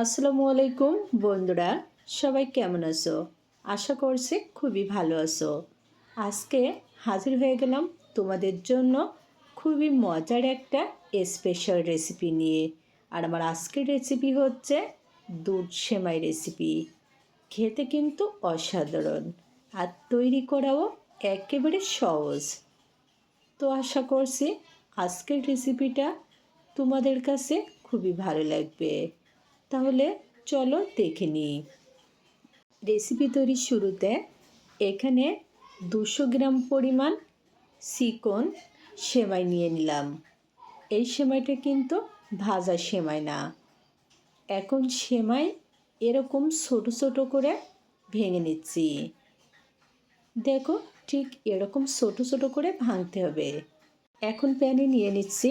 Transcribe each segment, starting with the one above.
আসসালামু আলাইকুম, বন্ধুরা। সবাই কেমন আছো? আশা করছি খুবই ভালো আছো। আজকে হাজির হয়ে গেলাম তোমাদের জন্য খুবই মজার একটা স্পেশাল রেসিপি নিয়ে। আর আমার আজকের রেসিপি হচ্ছে দুধ সেমাই রেসিপি খেতে কিন্তু অসাধারণ আর তৈরি করাও একেবারে সহজ। তো আশা করছি আজকের রেসিপিটা তোমাদের কাছে খুবই ভালো লাগবে। তাহলে চলো দেখে নিই। রেসিপি তৈরির শুরুতে এখানে দুশো গ্রাম পরিমাণ চিকন সেমাই নিয়ে নিলাম। এই সেমাইটা কিন্তু ভাজা সেমাই না। এখন সেমাই এরকম ছোট ছোট করে ভেঙে নিচ্ছি। দেখো ঠিক এরকম ছোট ছোট করে ভাঙতে হবে। এখন প্যানে নিয়ে নিচ্ছি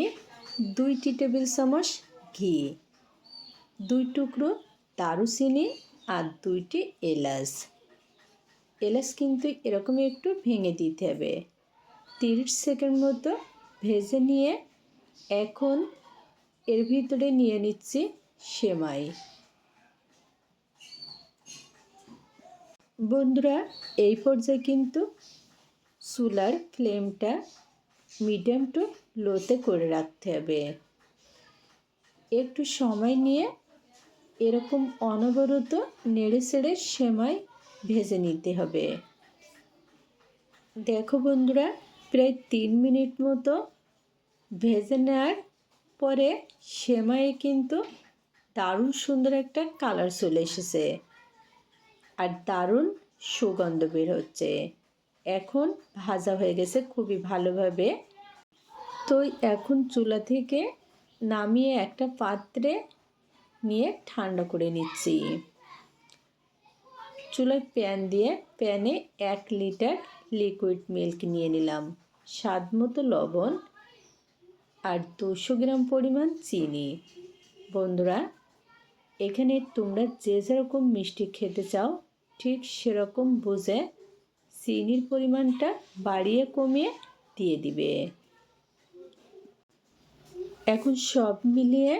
দুইটি টেবিল চামচ ঘি। দুই টুকরো দারুচিনি আর দুইটি এলাচ। এলাচ কিন্তু এরকম একটু ভেঙে দিতে হবে। তিরিশ সেকেন্ড মতো ভেজে নিয়ে এখন এর ভিতরে নিয়ে নিচ্ছি সেমাই। বন্ধুরা, এই পর্যায়ে কিন্তু চুলার ফ্লেমটা মিডিয়াম টু লোতে করে রাখতে হবে। একটু সময় নিয়ে এরকম অনবরত নেড়ে সেড়ে সেমাই ভেজে নিতে হবে। দেখো বন্ধুরা, প্রায় তিন মিনিট মতো ভেজে নেওয়ার পরে সেমাই কিন্তু দারুণ সুন্দর একটা কালার চলে এসেছে আর দারুণ সুগন্ধ বের হচ্ছে। এখন ভাজা হয়ে গেছে খুবই ভালোভাবে। তো এখন চুলা থেকে নামিয়ে একটা পাত্রে নিয়ে ঠান্ডা করে নিচ্ছি। চুলায় প্যান দিয়ে প্যানে এক লিটার লিকুইড মিল্ক নিয়ে নিলাম। স্বাদ মতো লবণ আর দুশো গ্রাম পরিমাণ চিনি। বন্ধুরা, এখানে তোমরা যে যেরকম মিষ্টি খেতে চাও, ঠিক সেরকম বুঝে চিনির পরিমাণটা বাড়িয়ে কমিয়ে দিয়ে দিবে। এখন সব মিলিয়ে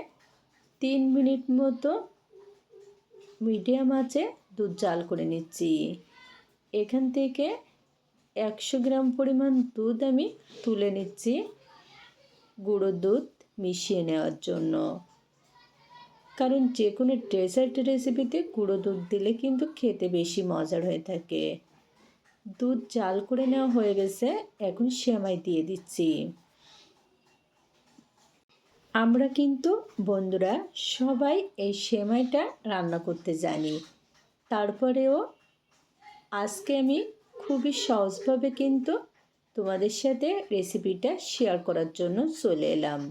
তিন মিনিট মতো মিডিয়াম আঁচে দুধ জাল করে নিচ্ছি। এখান থেকে একশো গ্রাম পরিমাণ দুধ আমি তুলে নিচ্ছি গুঁড়ো দুধ মিশিয়ে নেওয়ার জন্য। কারণ যে কোনো ডেজার্ট রেসিপিতে গুঁড়ো দুধ দিলে কিন্তু খেতে বেশি মজার হয়ে থাকে। দুধ জাল করে নেওয়া হয়ে গেছে, এখন সেমাই দিয়ে দিচ্ছি। আমরা কিন্তু বন্ধুরা সবাই এই সেমাইটা রান্না করতে জানি। তারপরেও আজকে আমি খুবই সহজভাবে কিন্তু তোমাদের সাথে রেসিপিটা শেয়ার করার জন্য চলে এলাম।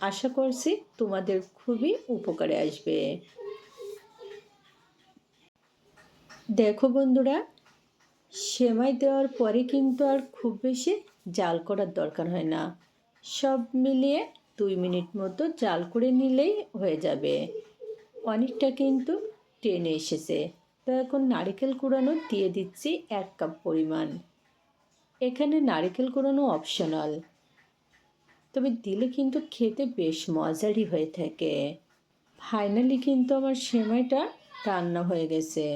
আশা করছি তোমাদের খুবই উপকারে আসবে। দেখো বন্ধুরা, সেমাই দেওয়ার পরে কিন্তু আর খুব বেশি জাল করার দরকার হয় না। সব মিলিয়ে দুই মিনিট মতো জাল করে নিলেই হয়ে যাবে। অনেকটা কিন্তু টেনে এসেছে। তো এখন নারিকেল কুড়ানো দিয়ে দিচ্ছি এক কাপ পরিমাণ। এখানে নারিকেল কুড়ানো অপশনাল তবে দিলে কিন্তু খেতে বেশ মজারই হয়ে থাকে। ফাইনালি কিন্তু আমার সেমাইটা রান্না হয়ে গেছে।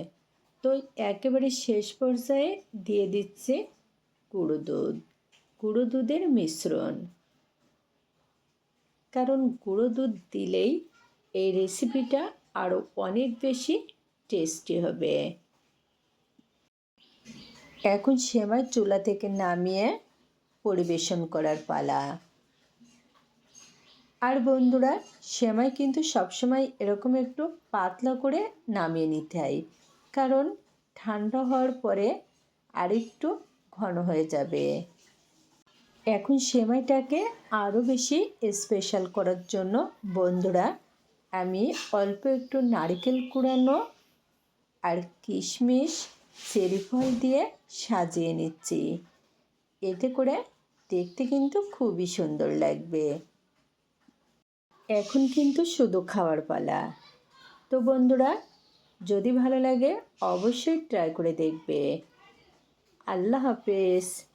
তো একেবারে শেষ পর্যায়ে দিয়ে দিচ্ছে গুঁড়ো দুধ। গুঁড়ো দুধের মিশ্রণ। কারণ গুঁড়ো দুধ দিলেই এই রেসিপিটা আরও অনেক বেশি টেস্টি হবে। এখন সেমাই চুলা থেকে নামিয়ে পরিবেশন করার পালা। আর বন্ধুরা, সেমাই কিন্তু সবসময় এরকম একটু পাতলা করে নামিয়ে নিতে হয়, কারণ ঠান্ডা হওয়ার পরে আরেকটু ঘন হয়ে যাবে। এখন সেমাইটাকে আরও বেশি স্পেশাল করার জন্য বন্ধুরা, আমি অল্প একটু নারকেল কুড়ানো আর কিশমিশ চেরি ফল দিয়ে সাজিয়ে নিচ্ছি। এতে করে দেখতে কিন্তু খুবই সুন্দর লাগবে। এখন কিন্তু শুধু খাওয়ার পালা। তো বন্ধুরা, যদি ভালো লাগে অবশ্যই ট্রাই করে দেখবে। আল্লাহ হাফেজ।